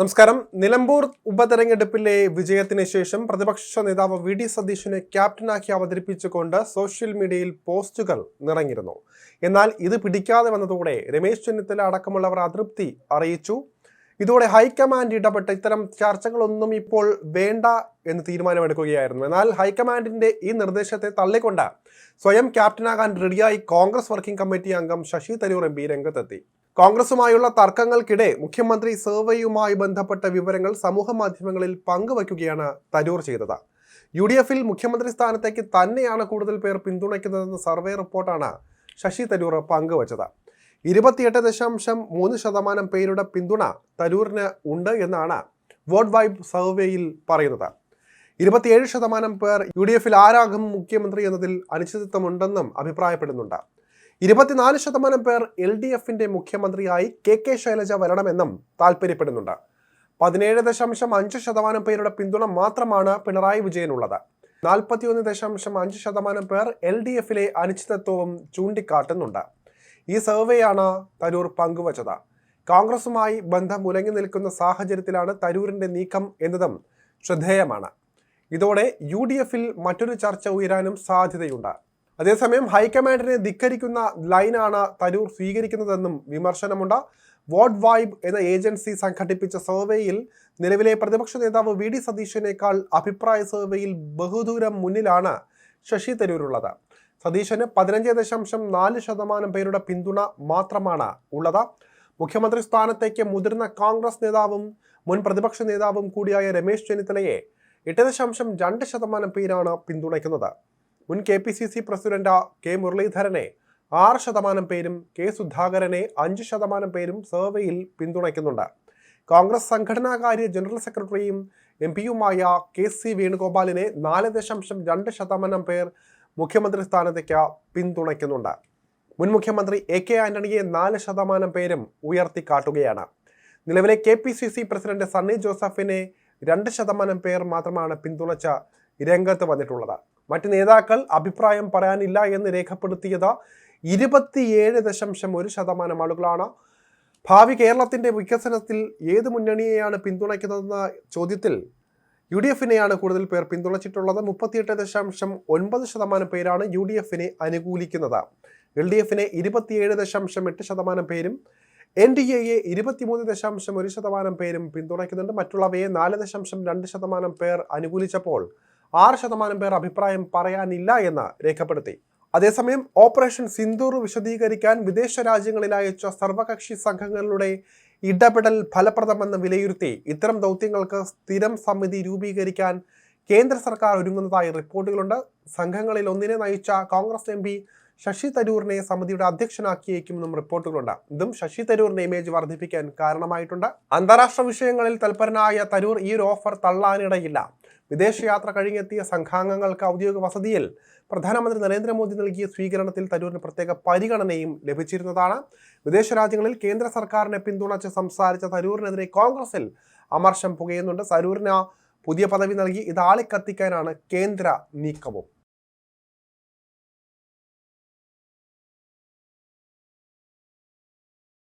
നമസ്കാരം. നിലമ്പൂർ ഉപതെരഞ്ഞെടുപ്പിലെ വിജയത്തിന് ശേഷം പ്രതിപക്ഷ നേതാവ് വി ഡി സതീശനെ ക്യാപ്റ്റനാക്കി അവതരിപ്പിച്ചുകൊണ്ട് സോഷ്യൽ മീഡിയയിൽ പോസ്റ്റുകൾ നിറഞ്ഞിരുന്നു. എന്നാൽ ഇത് പിടിക്കാതെ വന്നതോടെ രമേശ് ചെന്നിത്തല അടക്കമുള്ളവർ അതൃപ്തി അറിയിച്ചു. ഇതോടെ ഹൈക്കമാൻഡ് ഇടപെട്ട് ഇത്തരം ചർച്ചകളൊന്നും ഇപ്പോൾ വേണ്ട എന്ന് തീരുമാനമെടുക്കുകയായിരുന്നു. എന്നാൽ ഹൈക്കമാൻഡിന്റെ ഈ നിർദ്ദേശത്തെ തള്ളിക്കൊണ്ട് സ്വയം ക്യാപ്റ്റനാകാൻ റെഡിയായി കോൺഗ്രസ് വർക്കിംഗ് കമ്മിറ്റി അംഗം ശശി തരൂർ എം പി രംഗത്തെത്തി. കോൺഗ്രസുമായുള്ള തർക്കങ്ങൾക്കിടെ മുഖ്യമന്ത്രി സർവേയുമായി ബന്ധപ്പെട്ട വിവരങ്ങൾ സമൂഹ മാധ്യമങ്ങളിൽ പങ്കുവയ്ക്കുകയാണ് തരൂർ ചെയ്തത്. യു ഡി എഫിൽ മുഖ്യമന്ത്രി സ്ഥാനത്തേക്ക് തന്നെയാണ് കൂടുതൽ പേർ പിന്തുണയ്ക്കുന്നതെന്ന സർവേ റിപ്പോർട്ടാണ് ശശി തരൂർ പങ്കുവച്ചത്. ഇരുപത്തിയെട്ട് ദശാംശം മൂന്ന് ശതമാനം പേരുടെ പിന്തുണ തരൂരിന് ഉണ്ട് എന്നാണ് വോട്ട് വൈബ് സർവേയിൽ പറയുന്നത്. ഇരുപത്തിയേഴ് ശതമാനം പേർ യു ഡി എഫിൽ ആരാകും മുഖ്യമന്ത്രി എന്നതിൽ അനിശ്ചിതത്വമുണ്ടെന്നും അഭിപ്രായപ്പെടുന്നുണ്ട്. ഇരുപത്തിനാല് ശതമാനം പേർ എൽ ഡി എഫിന്റെ മുഖ്യമന്ത്രിയായി കെ കെ ശൈലജ വരണമെന്നും താല്പര്യപ്പെടുന്നുണ്ട് പതിനേഴ് ദശാംശം അഞ്ച് ശതമാനം പേരുടെ പിന്തുണ മാത്രമാണ് പിണറായി വിജയനുള്ളത്. നാൽപ്പത്തിയൊന്ന് ദശാംശം അഞ്ച് ശതമാനം പേർ എൽ ഡി എഫിലെ അനിശ്ചിതത്വവും ചൂണ്ടിക്കാട്ടുന്നുണ്ട്. ഈ സർവേയാണ് തരൂർ പങ്കുവച്ചത്. കോൺഗ്രസുമായി ബന്ധം ഉലങ്ങി നിൽക്കുന്ന സാഹചര്യത്തിലാണ് തരൂരിന്റെ നീക്കം എന്നതും ശ്രദ്ധേയമാണ്. ഇതോടെ യു ഡി എഫിൽ മറ്റൊരു ചർച്ച ഉയരാനും സാധ്യതയുണ്ട്. അതേസമയം ഹൈക്കമാൻഡിനെ ധിക്കരിക്കുന്ന ലൈനാണ് തരൂർ സ്വീകരിക്കുന്നതെന്നും വിമർശനമുണ്ട്. വോട്ട് വൈബ് എന്ന ഏജൻസി സംഘടിപ്പിച്ച സർവേയിൽ നിലവിലെ പ്രതിപക്ഷ നേതാവ് വി ഡി സതീശനേക്കാൾ അഭിപ്രായ സർവേയിൽ ബഹുദൂരം മുന്നിലാണ് ശശി തരൂരുള്ളത്. സതീശന് പതിനഞ്ച് ദശാംശം നാല് ശതമാനം പേരുടെ പിന്തുണ മാത്രമാണ് ഉള്ളത്. മുഖ്യമന്ത്രി സ്ഥാനത്തേക്ക് മുതിർന്ന കോൺഗ്രസ് നേതാവും മുൻ പ്രതിപക്ഷ നേതാവും കൂടിയായ രമേശ് ചെന്നിത്തലയെ എട്ട് ദശാംശം രണ്ട് ശതമാനം പേരാണ് പിന്തുണയ്ക്കുന്നത്. മുൻ K P C C president K മുരളീധരനെ ആറ് ശതമാനം പേരും കെ സുധാകരനെ അഞ്ച് ശതമാനം പേരും സർവേയിൽ പിന്തുണയ്ക്കുന്നുണ്ട്. കോൺഗ്രസ് സംഘടനാകാര്യ ജനറൽ സെക്രട്ടറിയും എം പിയുമായ കെ സി വേണുഗോപാലിനെ നാല് ദശാംശം രണ്ട് ശതമാനം പേർ മുഖ്യമന്ത്രി സ്ഥാനത്തേക്ക് പിന്തുണയ്ക്കുന്നുണ്ട്. മുൻ മുഖ്യമന്ത്രി എ കെ ആന്റണിയെ നാല് ശതമാനം പേരും ഉയർത്തിക്കാട്ടുകയാണ്. നിലവിലെ K P C C president Sunny ജോസഫിനെ രണ്ട് ശതമാനം പേർ മാത്രമാണ് പിന്തുണച്ച രംഗത്ത് വന്നിട്ടുള്ളത്. മറ്റ് നേതാക്കൾ അഭിപ്രായം പറയാനില്ല എന്ന് രേഖപ്പെടുത്തിയത് ഇരുപത്തിയേഴ് ദശാംശം ഒരു ശതമാനം ആളുകളാണ്. ഭാവി കേരളത്തിന്റെ വികസനത്തിൽ ഏത് മുന്നണിയെയാണ് പിന്തുണയ്ക്കുന്നതെന്ന ചോദ്യത്തിൽ യു ഡി എഫിനെയാണ് കൂടുതൽ പേർ പിന്തുണച്ചിട്ടുള്ളത്. മുപ്പത്തിയെട്ട് ദശാംശം ഒൻപത് ശതമാനം പേരാണ് യു ഡി എഫിനെ അനുകൂലിക്കുന്നത്. എൽ ഡി എഫിനെ ഇരുപത്തിയേഴ് ദശാംശം എട്ട് ശതമാനം പേരും എൻ ഡി എയെ ഇരുപത്തിമൂന്ന് ദശാംശം ഒരു ശതമാനം പേരും പിന്തുണയ്ക്കുന്നുണ്ട്. മറ്റുള്ളവയെ നാല് ദശാംശം രണ്ട് ശതമാനം പേർ അനുകൂലിച്ചപ്പോൾ ആറ് ശതമാനം പേർ അഭിപ്രായം പറയാനില്ല എന്ന് രേഖപ്പെടുത്തി. അതേസമയം ഓപ്പറേഷൻ സിന്ദൂർ വിശദീകരിക്കാൻ വിദേശ രാജ്യങ്ങളിൽ അയച്ച സർവകക്ഷി സംഘങ്ങളുടെ ഇടപെടൽ ഫലപ്രദമെന്ന് വിലയിരുത്തി ഇത്തരം ദൗത്യങ്ങൾക്ക് സ്ഥിരം സമിതി രൂപീകരിക്കാൻ കേന്ദ്ര സർക്കാർ ഒരുങ്ങുന്നതായി റിപ്പോർട്ടുകളുണ്ട്. സംഘങ്ങളിൽ ഒന്നിനെ നയിച്ച കോൺഗ്രസ് എം പി ശശി തരൂറിനെ സമിതിയുടെ അധ്യക്ഷനാക്കിയേക്കുമെന്നും റിപ്പോർട്ടുകളുണ്ട്. ഇതും ശശി തരൂറിന്റെ ഇമേജ് വർദ്ധിപ്പിക്കാൻ കാരണമായിട്ടുണ്ട്. അന്താരാഷ്ട്ര വിഷയങ്ങളിൽ തൽപരനായ തരൂർ ഈ ഒരു ഓഫർ തള്ളാനിടയില്ല. വിദേശയാത്ര കഴിഞ്ഞെത്തിയ സംഘാംഗങ്ങൾക്ക് ഔദ്യോഗിക വസതിയിൽ പ്രധാനമന്ത്രി നരേന്ദ്രമോദി നൽകിയ സ്വീകരണത്തിൽ തരൂരിന് പ്രത്യേക പരിഗണനയും ലഭിച്ചിരുന്നതാണ്. വിദേശ രാജ്യങ്ങളിൽ കേന്ദ്ര സർക്കാരിനെ പിന്തുണച്ച് സംസാരിച്ച തരൂരിനെതിരെ കോൺഗ്രസിൽ അമർഷം പുകയുന്നുണ്ട്. തരൂരിന് പുതിയ പദവി നൽകി ഇത് ആളിക്കത്തിക്കാനാണ് കേന്ദ്ര നീക്കവും.